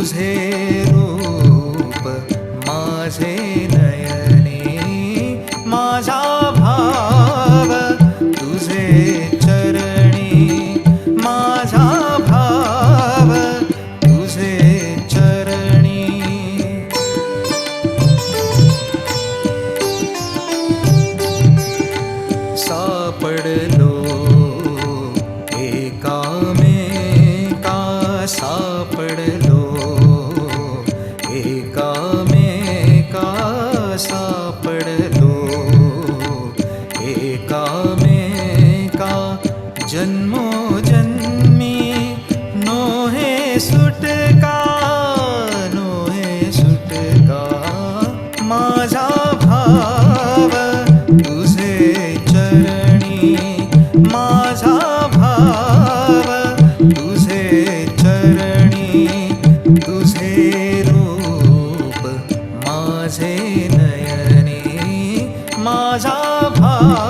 तुझे रूप माझे नयने, माझा भाव तुझे चरणी, माझा भाव तुझे चरणी। सापडलो एका में का सापड माझा भाव तुझे चरणी माझा भाव तुझे चरणी तुझे रूप माझे नयनी माझा भाव.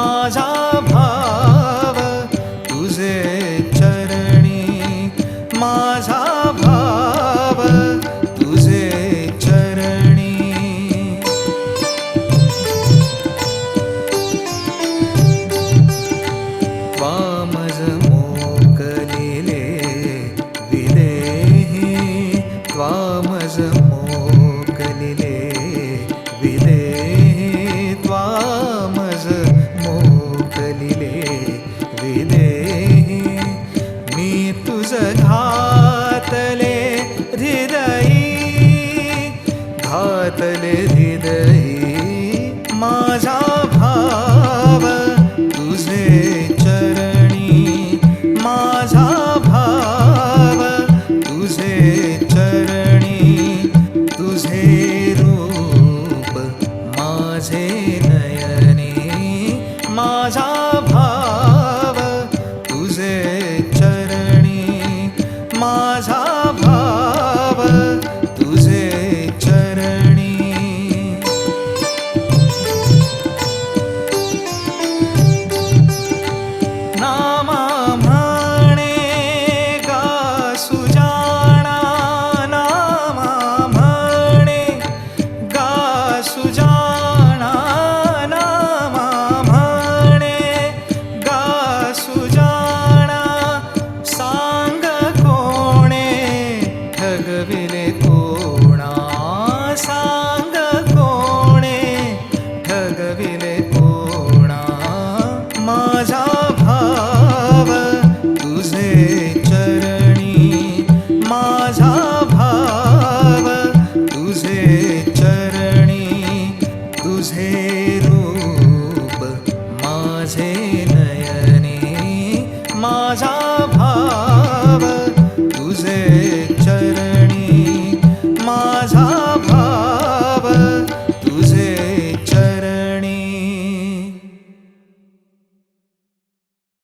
माझा भाव तुझे चरणी माझा भाव तुझे चरणी. वा हातले